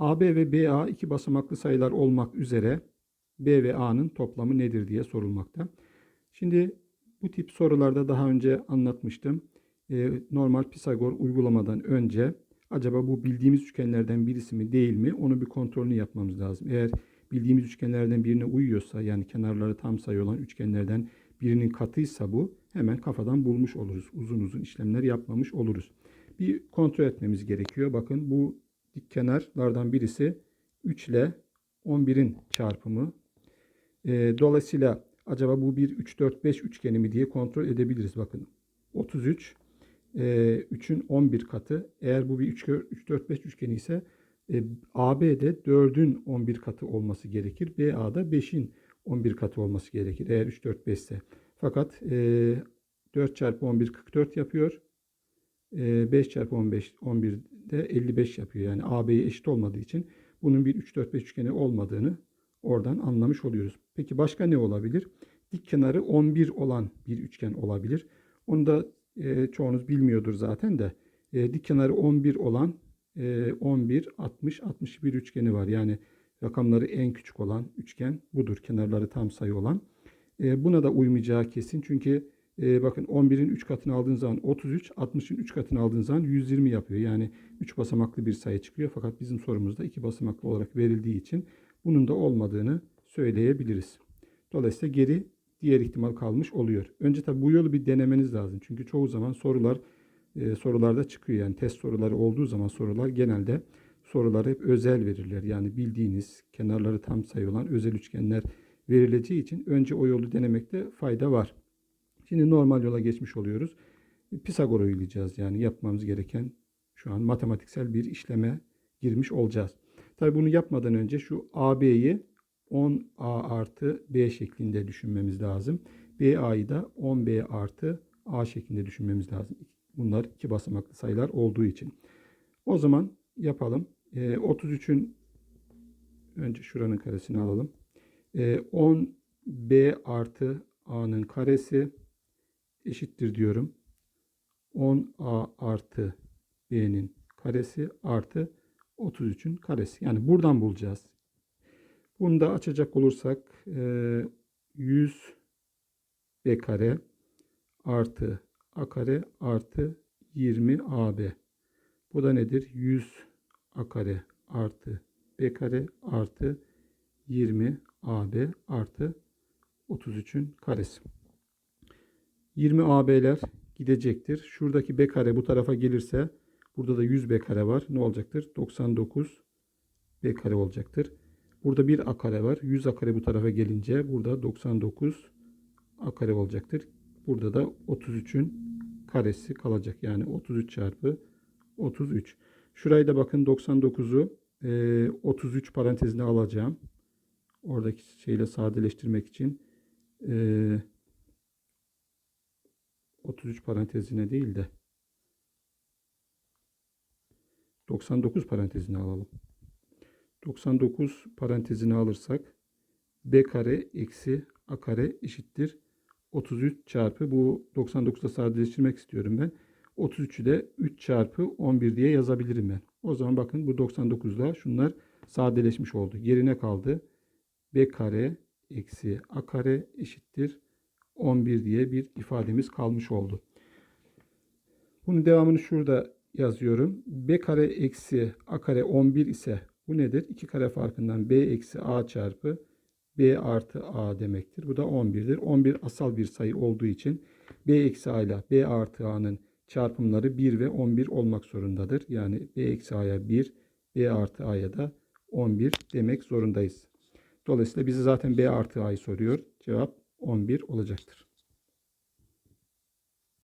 AB ve BA iki basamaklı sayılar olmak üzere B ve A'nın toplamı nedir diye sorulmakta. Şimdi bu tip sorularda daha önce anlatmıştım. Ee, normal Pisagor uygulamadan önce acaba bu bildiğimiz üçgenlerden birisi mi değil mi onu bir kontrolünü yapmamız lazım. Eğer bildiğimiz üçgenlerden birine uyuyorsa yani kenarları tam sayı olan üçgenlerden birinin katıysa bu hemen kafadan bulmuş oluruz. Uzun uzun işlemler yapmamış oluruz. Bir kontrol etmemiz gerekiyor. Bakın bu dik kenarlardan birisi 3 ile 11'in çarpımı. Ee, dolayısıyla acaba bu bir 3, 4, 5 üçgeni mi diye kontrol edebiliriz. Bakın 33, e, 3'ün 11 katı. Eğer bu bir 3, 3 4, 5 üçgeni ise e, AB'de 4'ün 11 katı olması gerekir. BA'da 5'in 11 katı olması gerekir. Eğer 3, 4, 5 ise. Fakat e, 4 çarpı 11 44 yapıyor. E, 5 çarpı 15 11 de 55 yapıyor. Yani AB'ye eşit olmadığı için bunun bir 3, 4, 5 üçgeni olmadığını oradan anlamış oluyoruz. Peki başka ne olabilir? Dik kenarı 11 olan bir üçgen olabilir. Onu da e, çoğunuz bilmiyordur zaten de. E, dik kenarı 11 olan e, 11, 60, 61 üçgeni var. Yani rakamları en küçük olan üçgen budur. Kenarları tam sayı olan. E, buna da uymayacağı kesin. Çünkü e, bakın 11'in 3 katını aldığın zaman 33, 60'ın 3 katını aldığın zaman 120 yapıyor. Yani 3 basamaklı bir sayı çıkıyor. Fakat bizim sorumuzda 2 basamaklı olarak verildiği için bunun da olmadığını söyleyebiliriz. Dolayısıyla geri diğer ihtimal kalmış oluyor. Önce tabi bu yolu bir denemeniz lazım. Çünkü çoğu zaman sorular e, sorularda çıkıyor. Yani test soruları olduğu zaman sorular genelde soruları hep özel verirler. Yani bildiğiniz kenarları tam sayı olan özel üçgenler verileceği için önce o yolu denemekte fayda var. Şimdi normal yola geçmiş oluyoruz. Pisagor uygulayacağız yani yapmamız gereken şu an matematiksel bir işleme girmiş olacağız. Tabi bunu yapmadan önce şu AB'yi 10A artı B şeklinde düşünmemiz lazım. BA'yı da 10B artı A şeklinde düşünmemiz lazım. Bunlar iki basamaklı sayılar olduğu için. O zaman yapalım. E, 33'ün önce şuranın karesini alalım. E, 10B artı A'nın karesi eşittir diyorum. 10A artı B'nin karesi artı 33'ün karesi. Yani buradan bulacağız. Bunu da açacak olursak 100 B kare artı A kare artı 20 AB. Bu da nedir? 100 A kare artı B kare artı 20 AB artı 33'ün karesi. 20 AB'ler gidecektir. Şuradaki B kare bu tarafa gelirse burada da 100 B kare var. Ne olacaktır? 99 B kare olacaktır. Burada bir A kare var. 100 A kare bu tarafa gelince burada 99 A kare olacaktır. Burada da 33'ün karesi kalacak. Yani 33 çarpı 33. Şurayı da bakın 99'u e, 33 parantezine alacağım. Oradaki şeyle sadeleştirmek için e, 33 parantezine değil de 99 parantezine alalım. 99 parantezine alırsak b kare eksi a kare eşittir 33 çarpı bu 99'da sadeleştirmek istiyorum ben. 33'ü de 3 çarpı 11 diye yazabilirim ben. O zaman bakın bu 99'da şunlar sadeleşmiş oldu. Yerine kaldı. b kare eksi a kare eşittir 11 diye bir ifademiz kalmış oldu. Bunun devamını şurada yazıyorum. b kare eksi a kare 11 ise bu nedir? 2 kare farkından b eksi a çarpı b artı a demektir. Bu da 11'dir. 11 asal bir sayı olduğu için b eksi a ile b artı a'nın çarpımları 1 ve 11 olmak zorundadır. Yani b eksi a'ya 1, b artı a'ya da 11 demek zorundayız. Dolayısıyla bize zaten b artı a'yı soruyor. Cevap 11 olacaktır.